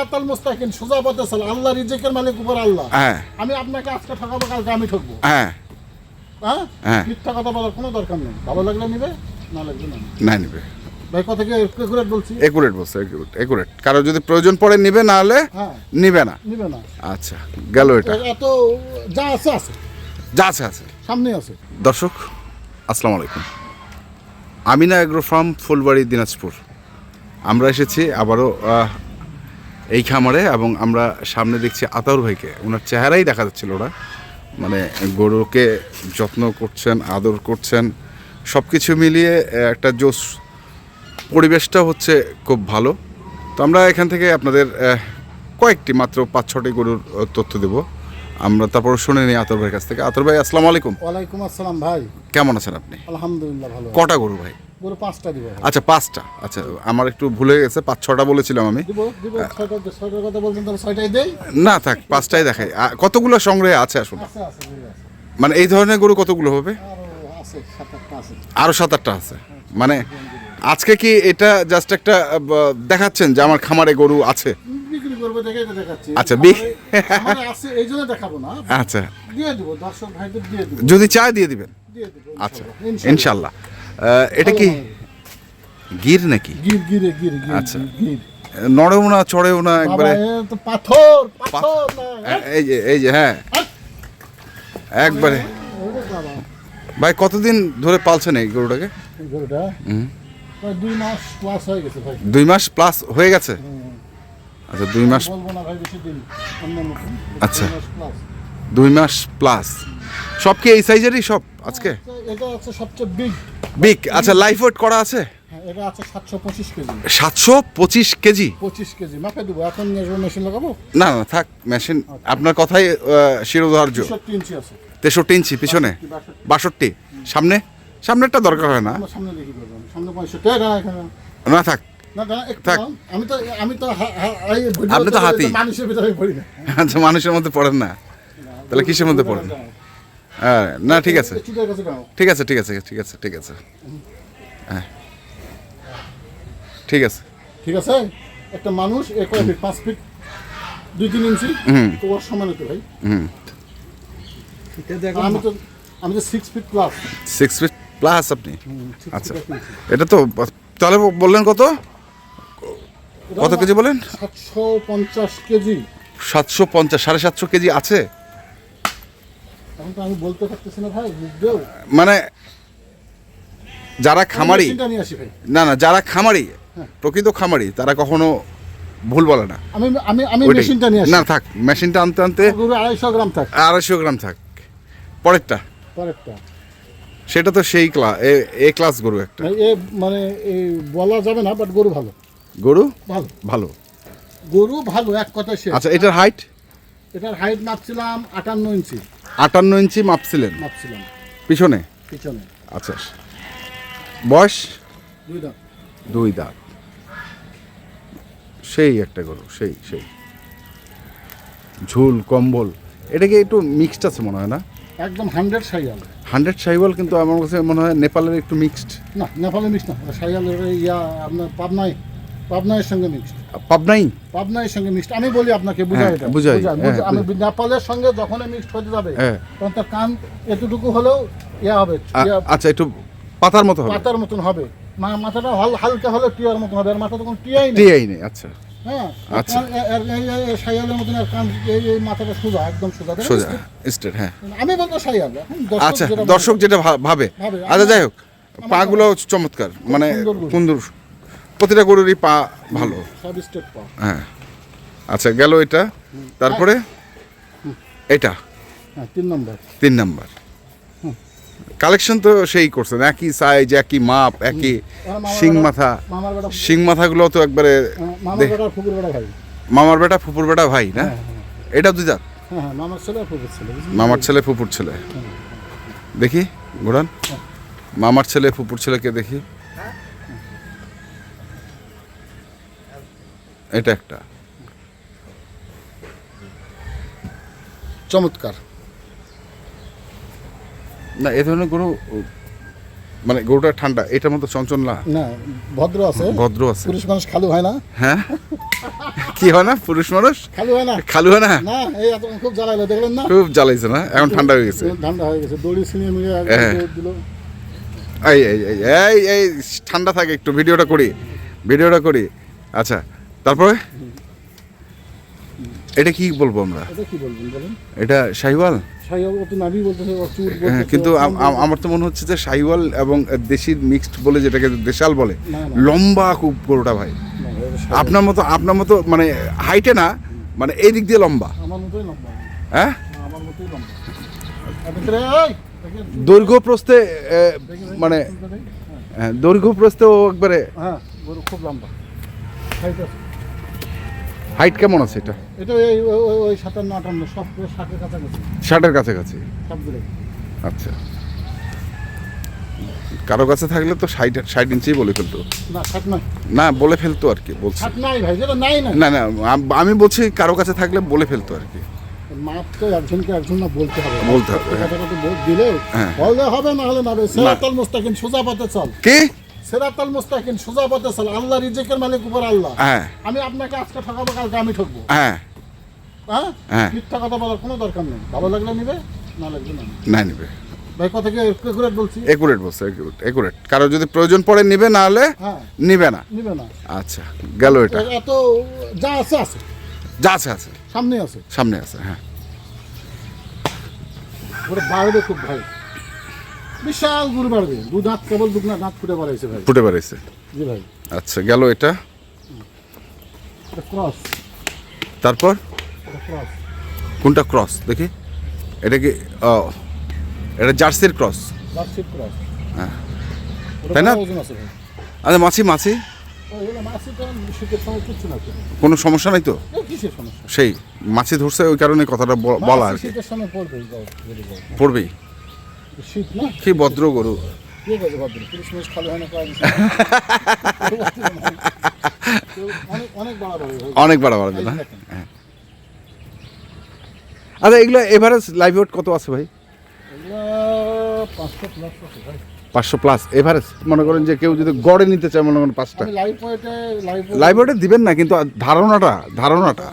সিরাতাল মুস্তাকিম সোজা পথে চল। আল্লাহ রিজিকের মালিক উপর আল্লাহ। হ্যাঁ। আমি আপনাকে আজকে ঠকাবো কালকে আমি ঠকবো। হ্যাঁ। হ্যাঁ? হ্যাঁ। মিথ্যা কথা বলার কোনো দরকার নেই। ভালো লাগলে নিবে না লাগলে না নিবে। না নিবে। ভাই কথা কি একুরেট বলছি? একুরেট বলছে একুরেট একুরেট কারও যদি প্রয়োজন পড়ে নিবে না হলে হ্যাঁ। নিবে না। নিবে না। আচ্ছা গেল এটা। এত যা আছে আছে। যা আছে আছে। সামনে আছে। দর্শক আসসালামু আলাইকুম। Amina agro farm Phulbari Dinajpur. আমরা এসেছি আবারও এই খামারে এবং আমরা সামনে দেখছি আতাউর ভাইকে। ওনার চেহারাই দেখা যাচ্ছিল ওরা। মানে গরুকে যত্ন করছেন আদর করছেন। সব কিছু মিলিয়ে একটা জোস পরিবেশটা হচ্ছে খুব ভালো। তো আমরা এখান থেকে আপনাদের কয়েকটি মাত্র পাঁচ ছটি গরুর তথ্য দেব। আমরা তারপর শুনে নিই আতর ভাইয়ের কাছ থেকে। আতর ভাই আসসালামু আলাইকুম। ওয়ালাইকুম আসসালাম ভাই। কেমন আছেন আপনি? আলহামদুলিল্লাহ ভালো কটা গরু ভাই? গরু পাঁচটা দিব। আচ্ছা পাঁচটা। আচ্ছা আমার একটু ভুলে গেছে পাঁচ ছটা বলেছিলাম আমি। কথা বলছেন তাহলে ছয়টাই দেই। না থাক পাঁচটাই দেখাই। কতগুলো সংগ্রহে আছে আসলে আছে মানে এই ধরনের গরু কতগুলো হবে? আরও সাত আটটা আছে। আছে। মানে আজকে কি এটা জাস্ট একটা দেখাচ্ছেন যে আমার খামারে গরু আছে? আচ্ছা, দেখাবো না। আচ্ছা। দিয়ে দর্শক ভাইদের দিয়ে যদি চায় দিয়ে দিবেন। আচ্ছা ইনশাল্লাহ। এটা কি গির নাকি? গির গিরে গির গির আচ্ছা। গির। নড়েও না চড়েও না একবারে তো পাথর পাথর না এই যে এই যে হ্যাঁ। একবারে। ওরে বাবা ভাই কতদিন ধরে পালছেন এই গরুটাকে? দুই মাস প্লাস হয়ে গেছে হয়ে আচ্ছা দুই মাস আচ্ছা। দুই মাস প্লাস সব কি এই সাইজেরই সব আজকে? এটা আছে সবচেয়ে বিগ বিগ আচ্ছা লাইফ ওয়েট করা আছে? হ্যাঁ এটা আছে সাতশো পঁচিশ কেজি। সাতশো পঁচিশ কেজি? পঁচিশ কেজি মাপে দেবো। এখন মেশিন লাগাবো? না না থাক মেশিন আপনার কথাই শিরোধার্য। সত্যি ইঞ্চি আছে। তেষট্টি ইঞ্চি পিছনে? বাষট্টি সামনে? সামনেরটা দরকার হয় না? সামনে দেখি সামনে পঁয়ষট্টি না এখানে। না থাক। আপনি তো হাতি। মানুষের ভিতরে পড়ি না। আচ্ছা মানুষের মধ্যে পড়েন না। তাহলে কিসের মধ্যে পড়েন হ্যাঁ না ঠিক আছে। ঠিক আছে ঠিক আছে ঠিক আছে ঠিক আছে। হ্যাঁ। ঠিক আছে। ঠিক আছে? একটা মানুষ এক ফিট? পাঁচ ফিট? দুই তিন ইঞ্চি? তো ওর সমান হতো ভাই। হুম। আমি তো আমি তো six feet plus six feet plus আপনি? আচ্ছা। এটা তো তাহলে বললেন কত? কত কেজি বলেন? সাতশো পঞ্চাশ কেজি। সাতশো পঞ্চাশ সাড়ে সাতশো কেজি আছে? আমি বলতে পারতেছি না ভাই মানে যারা খামারি না না যারা খামারি প্রকৃত খামারি তারা কখনো ভুল বলে না। আমি আমি আমি মেশিনটা নিয়ে আসি। না থাক মেশিনটা আনতে আনতে আড়াইশো গ্রাম থাক। আড়াইশো গ্রাম থাক। পরেরটা। পরেরটা। সেটা তো সেই ক্লাস এ ক্লাস গরু একটা। এ মানে এই বলা যাবে না বাট গরু ভালো। গরু? ভালো। ভালো। গরু ভালো এক কথা আচ্ছা এটার হাইট এটার হাইট মাপছিলাম আটান্ন ইঞ্চি। আটান্ন ইঞ্চি মাপছিলেন মাপছিলাম পিছনে? পিছনে। আচ্ছা। বয়স? দুই দাম দুই দাঁত। সেই একটা গরু সেই সেই। ঝুল কম্বল এটা কি একটু মিক্সড আছে মনে হয় না? একদম হান্ড্রেড সাইয়াল। হান্ড্রেড সাইওয়াল কিন্তু আমার কাছে মনে হয় নেপালের একটু মিক্সড না নেপালের মিক্স না। সাইয়ালের ইয়া আপনার পাবনায় পাবনায়ের সঙ্গে মিক্সড। পাবনাই? পাবনায়ের সঙ্গে মিক্সড। আমি বলি আপনাকে বুঝাই হ্যাঁ, এটা। বুঝাই, হ্যাঁ। আমি নেপালের সঙ্গে যখনই মিক্সড হতে যাবে হ্যাঁ। তখন তার কান এতটুকু হলেও ইয়া হবে আচ্ছা একটু পাতার মতো হবে। পাতার মতন হবে। মা- মাথাটা হাল হালকা হলে টিয়ার মতন হবে আর মাথা তখন টিয়াই নেই। টিআই নেই আচ্ছা। হ্যাঁ আচ্ছা। সাইয়ালের মতন আর কান এই মাথাটা সোজা একদম সোজা সোজা স্টেট হ্যাঁ। আমি বলব দর্শক আচ্ছা যেটা দর্শক যেটা ভাবে। ভাবে, আচ্ছা যাই হোক পাগুলো চমৎকার মানে সুন্দর প্রতিটা গরুরই পা ভালো। হ্যাঁ। আচ্ছা গেল এটা। তারপরে? এটা? হ্যাঁ তিন নম্বর। তিন নাম্বার। কালেকশন তো সেই করছেন একই সাইজ একই মাপ একই শিং মাথা। শিং মাথাগুলো তো একবারে হ্যাঁ, মামার বেটা ফুপুর বেটা ভাই না? এটা দুই হ্যাঁ মামার ছেলে আর ফুকুর ছেলে বুঝলি? মামার ছেলে ফুপুর ছেলে। দেখি ঘোরান মামার ছেলে ফুপুর ছেলেকে দেখি। এটা একটা। চমৎকার। না এ ধরনের গরু মানে গরুটা ঠান্ডা এটার মতো চঞ্চল না। না ভদ্র আছে। ভদ্র আছে। পুরুষ মানুষ খালু হয় না। হ্যাঁ? কি হয় না? পুরুষ মানুষ? খালু হয় না। খালু হয় না? না এই এত খুব জ্বালাইলো দেখলেন না? খুব জ্বালাইছে না? এখন ঠান্ডা হয়ে গেছে। ঠান্ডা হয়ে গেছে। দড়ি ছিনিয়ে মিলিয়ে হ্যাঁ। দিল। এই এই এই এই ঠান্ডা থাকে একটু ভিডিওটা করি। ভিডিওটা করি। আচ্ছা তারপরে? এটা কি বলব আমরা? এটা কি বলবেন বলেন? এটা শাহিওয়াল? হ্যাঁ কিন্তু আমার তো মনে হচ্ছে যে শাহিওয়াল এবং দেশির মিক্সড বলে যেটাকে দেশাল বলে। লম্বা খুব গরুটা ভাই। আপনার মতো আপনার মতো মানে হাইটে না মানে এই দিক দিয়ে লম্বা। আমার মতোই লম্বা। হ্যাঁ? আমার মতোই লম্বা। দেখেন, দৈর্ঘ্য প্রস্থে মানে হ্যাঁ, দৈর্ঘ্য প্রস্থে ও একবারে হ্যাঁ খুব লম্বা। হাইট কেমন আছে এটা? এটা ওই- ওই- ওই সাতান্ন আটান্ন সব ষাটের কাছাকাছি। ষাটের কাছাকাছি? আচ্ছা। কারও কাছে থাকলে তো ষাট ষাট ইঞ্চি বলে ফেলতো। না ষাট নয়। না বলে ফেলতো আর কি বলছি। ষাট নাই ভাই যেটা নাই না। না না আমি বলছি কারও কাছে থাকলে বলে ফেলতো আর কি। মাপ তো একজনকে একজন না বলতে হবে। বলতে হবে, বল দিলে। হ্যাঁ। হবে না হলে না চল। কি? সেরাতাল মুস্তাকিন সোজা পথে চল। আল্লাহ রিজেকের মালিক উপর আল্লাহ। হ্যাঁ। আমি আপনাকে আজকে ঠকাবো কালকে আমি ঠকবো। হ্যাঁ। হ্যাঁ? হ্যাঁ। মিথ্যা কথা বলার কোনো দরকার নেই। ভালো লাগলে নিবে না লাগবে না না নিবে। ভাই কথা কি একুরেট বলছি? একুরেট বলছে একুরেট একুরেট কারও যদি প্রয়োজন পড়ে নিবে না হলে হ্যাঁ। নিবে না। নিবে না। আচ্ছা গেল এটা। এত যা আছে আছে। যা আছে আছে। সামনে আছে। সামনে আছে হ্যাঁ। ওটা বাড়বে খুব ভাই বিশাল বাড়বে। দু দাঁত কেবল দাঁত ফুটে বাড়াইছে ভাই। ফুটে বেড়াইছে? জি ভাই। আচ্ছা গেল এটা? ক্রস। তারপর? ক্রস। কোনটা ক্রস? দেখি। এটা কি এটা জার্সির ক্রস। জার্সির ক্রস। হ্যাঁ। তাই না? আচ্ছা মাছি মাছি। কোনো সমস্যা নাই তো? সেই মাছি ধরছে ওই কারণে কথাটা বলা আর কি। পড়বেই। কি ভদ্র গরু? হয় অনেক অনেক বাড়াবাড়ি ভাই না হ্যাঁ। আচ্ছা এগুলো এভারেজ লাইভ ওয়েট কত আছে ভাই? পাঁচশো প্লাস এভারেজ মনে করেন যে কেউ যদি গড়ে নিতে চায় মনে করেন পাঁচটা। লাইভ ওয়েটে দিবেন না কিন্তু ধারণাটা ধারণাটা।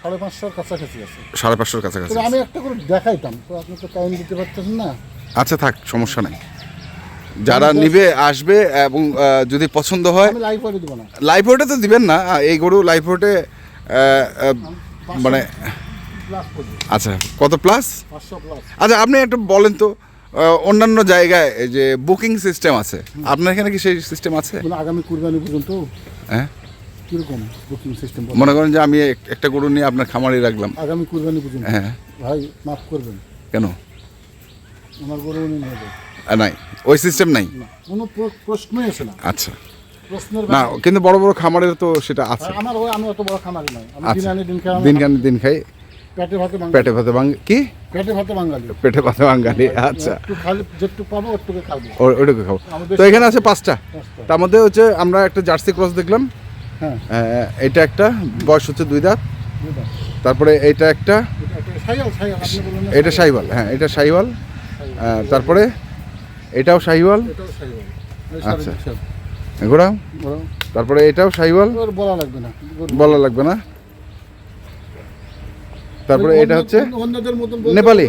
সাড়ে পাঁচশোর কাছাকাছি আছে। সাড়ে পাঁচশোর কাছাকাছি আমি একটা করে দেখাইতাম তো আপনি তো টাইম দিতে পারতেছেন না। আচ্ছা থাক সমস্যা নাই। যারা নিবে আসবে এবং যদি পছন্দ হয় লাইভ লাইভ ওয়েটে তো দিবেন না। এই গরু লাইভ ওয়েটে মানে আচ্ছা কত প্লাস আচ্ছা আপনি একটু বলেন তো অন্যান্য জায়গায় যে বুকিং সিস্টেম আছে আপনার এখানে কি সেই সিস্টেম আছে? মানে আগামী কুরবানি পর্যন্ত হ্যাঁ? কীরকম বুকিং সিস্টেম মনে করেন যে আমি একটা গরু নিয়ে আপনার খামারে রাখলাম। আগামী কুরবানি পর্যন্ত? হ্যাঁ। ভাই মাফ করবেন। কেন? আমার গরু উনি আহ, নাই। ওই সিস্টেম নাই? কোনো প্রশ্নই আসে না। আচ্ছা। না কিন্তু বড় বড় খামারের তো সেটা আছে। আমার ওই আমি অত বড় খামারি আমি আচ্ছা। দিন আনি দিন খাই দিন দিন খাই। পেটে ভাতে বাঙালি। পেটে ভাতে বাং কি? পেটে ভাতে বাঙালি। পেটে ভাতে বাঙালি আচ্ছা। একটু খালি যেটুকু পাবো খাব। খাব। তো এখানে আছে পাঁচটা। তার মধ্যে হচ্ছে আমরা একটা জার্সি ক্রস দেখলাম। হ্যাঁ। এটা একটা বয়স হচ্ছে দুই দাঁত। তারপরে এটা একটা এটা শাহিওয়াল হ্যাঁ এটা আহ, তারপরে এটাও শাহিওয়াল? এই আচ্ছা। বলো। তারপরে এটাও শাহিওয়াল? বলা লাগবে না। বলা। লাগবে না? তারপরে এটা হচ্ছে অন্যদের মতন নেপালি?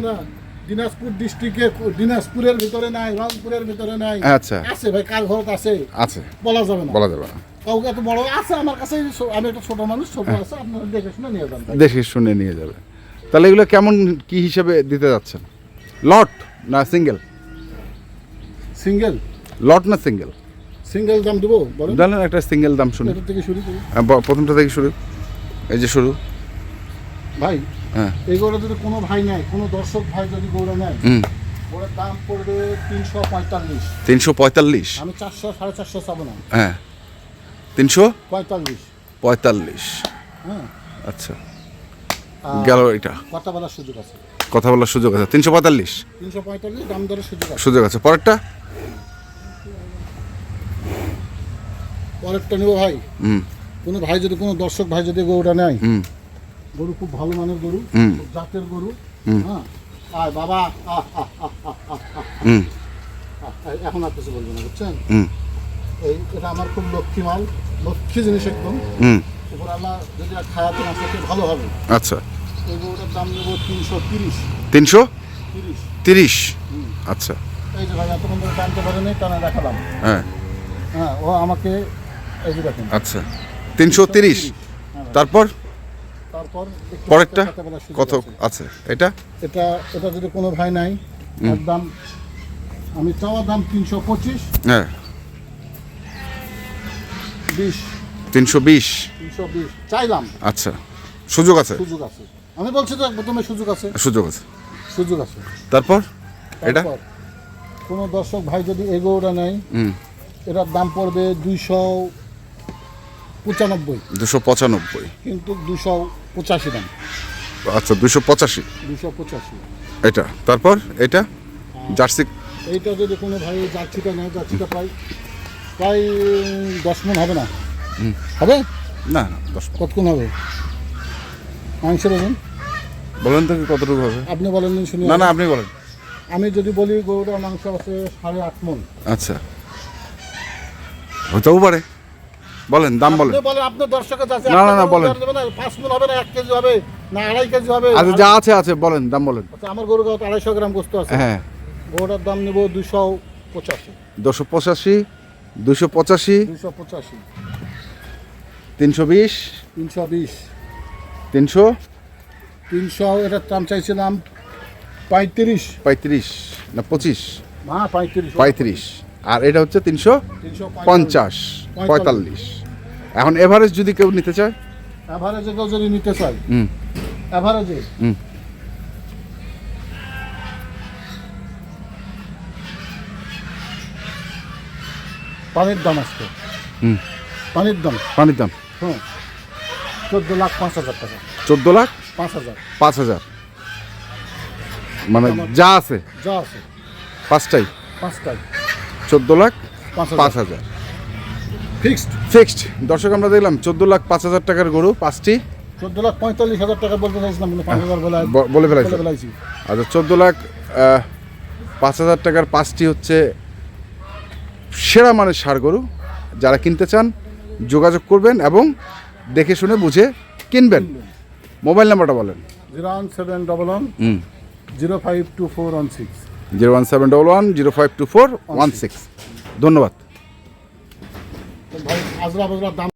দিনাজপুর ডিস্ট্রিক্টে দিনাজপুরের ভিতরে নাই রংপুরের ভিতরে নাই। আচ্ছা। আছে ভাই কার ঘরত আছে? আছে। বলা যাবে না। বলা যাবে না। কাউকে এত বড় আছে? আমার কাছে আমি একটা ছোট মানুষ ছোট আছে আপনারা দেখে শুনে নিয়ে যাবেন। দেখে শুনে নিয়ে যাবে। তাহলে এগুলো কেমন কি হিসেবে দিতে যাচ্ছেন? লট না সিঙ্গেল সিঙ্গেল লট না সিঙ্গেল সিঙ্গেল দাম দেবো জানেন একটা সিঙ্গেল দাম শুনি। থেকে শুরু করি। প্রথমটা থেকে শুরু। এই যে শুরু। ভাই হ্যাঁ। এই গরু যদি কোনো ভাই নেয় কোনো দর্শক ভাই যদি গরু নেয় হুম। ওর দাম পড়বে তিনশো পঁয়তাল্লিশ। তিনশো পঁয়তাল্লিশ? আমি চারশো সাড়ে চারশো চাবো না। হ্যাঁ। তিনশো? পঁয়তাল্লিশ। পঁয়তাল্লিশ। হ্যাঁ। আচ্ছা। গেল এটা কথা বলার সুযোগ আছে। কথা বলার সুযোগ আছে। তিনশো পঁয়তাল্লিশ? তিনশো পঁয়তাল্লিশ দাম দরের সুযোগ আছে। সুযোগ আছে। পরেরটা? পরেরটা নেব ভাই। হুম। কোনো ভাই যদি কোনো দর্শক ভাই যদি গরুটা নেয় হুম। গরু খুব ভালো মানের গরু হুম। খুব জাতের গরু। হ্যাঁ? আয় বাবা। হুম। এখন আর কিছু বলব না বুঝছেন? হুম। এই এটা আমার খুব লক্ষ্মী মাল লক্ষ্মী জিনিস একদম। হুম। আল্লাহ যদি খায়াতে না থাকে ভালো হবে আচ্ছা। এই গরুটার দাম নেব তিনশো তিরিশ। তিনশো? তিরিশ। আচ্ছা। এই যে ভাই এতক্ষণ ধরে টানতে পারেনি টানা দেখালাম। হ্যাঁ। হ্যাঁ ও আমাকে এই যে দেখেন। আচ্ছা। তিনশো তিরিশ? তারপর? তারপর পরেরটা? কত? আছে। আছে এটা? এটা এটা যদি কোনো ভাই নাই দাম আমি চাওয়া দাম তিনশো পঁচিশ। হ্যাঁ। বিশ। তিনশো বিশ। চাইলাম। আচ্ছা সুযোগ আছে? সুযোগ আছে। আমি বলছি তো প্রথমে সুযোগ আছে। সুযোগ আছে। সুযোগ আছে। তারপর? এটা? কোনো দর্শক ভাই যদি এগোটা নেয় এটার দাম পড়বে দুইশো পঁচানব্বই। দুশো পঁচানব্বই। কিন্তু দুশো পঁচাশি দাম। আচ্ছা দুশো পঁচাশি। দুশো পঁচাশি। এটা? তারপর? এটা? জার্সি? এইটা যদি কোনো ভাই জার্সিটা নেয় জার্সিটা প্রায় প্রায় দশ মন হবে না। হবে? না না দশ কতক্ষণ হবে? মাংস বলুন বলেন তো কতটুকু হবে? আপনি বলেন শুনি। না না আপনি বলেন। আমি যদি বলি গরুটার মাংস আছে সাড়ে আট মন। আচ্ছা। হতেও পারে। বলেন দাম বলেন। আপনি বলেন আপনার দর্শকের কাছে না, না, না, বলেন। পাঁচ মন হবে না এক কেজি হবে না আড়াই কেজি হবে। আচ্ছা যা আছে আছে বলেন দাম বলেন। আচ্ছা, আমার গরু গাছ আড়াইশো গ্রাম গোস্ত আছে। হ্যাঁ। গরুটার দাম নেব দুশো পঁচাশি। দুশো পঁচাশি দুশো পঁচাশি। দুশো পঁচাশি। তিনশো বিশ? তিনশো বিশ। তিনশো? তিনশো এটার দাম চাইছিলাম পঁয়ত্রিশ। পঁয়ত্রিশ না পঁচিশ? হ্যাঁ পঁয়ত্রিশ। পঁয়ত্রিশ। আর এটা হচ্ছে তিনশো পঞ্চাশ পঁয়তাল্লিশ। এখন এভারেজ যদি কেউ নিতে চায়? কেউ যদি নিতে চাই হুম। অ্যাভারেজে হুম। পানির দাম আসতো হুম। পানির দাম? পানির দাম। হ্যাঁ চোদ্দ লাখ পাঁচ হাজার টাকা। চোদ্দ লাখ? পাঁচ হাজার। পাঁচ হাজার। মানে যা আছে? যা আছে। পাঁচটাই? পাঁচটায় চোদ্দ লাখ পাঁচ হাজার। ফিক্সড। ফিক্সড। দর্শক আমরা দেখলাম চোদ্দ লাখ পাঁচ হাজার টাকার গরু পাঁচটি। চোদ্দ লাখ পঁয়তাল্লিশ হাজার টাকা বলতে চাইছিলাম পাঁচ হাজার বলে ফেলাইছি। আচ্ছা চোদ্দ লাখ পাঁচ হাজার টাকার পাঁচটি হচ্ছে সেরা মানের সার গরু। যারা কিনতে চান যোগাযোগ করবেন এবং দেখে শুনে বুঝে কিনবেন। মোবাইল নাম্বারটা বলেন। Zero one seven double one zero five two four one six. Zero one seven double one zero five two four one six. ধন্যবাদ। ভাই আজরা বজরা দাম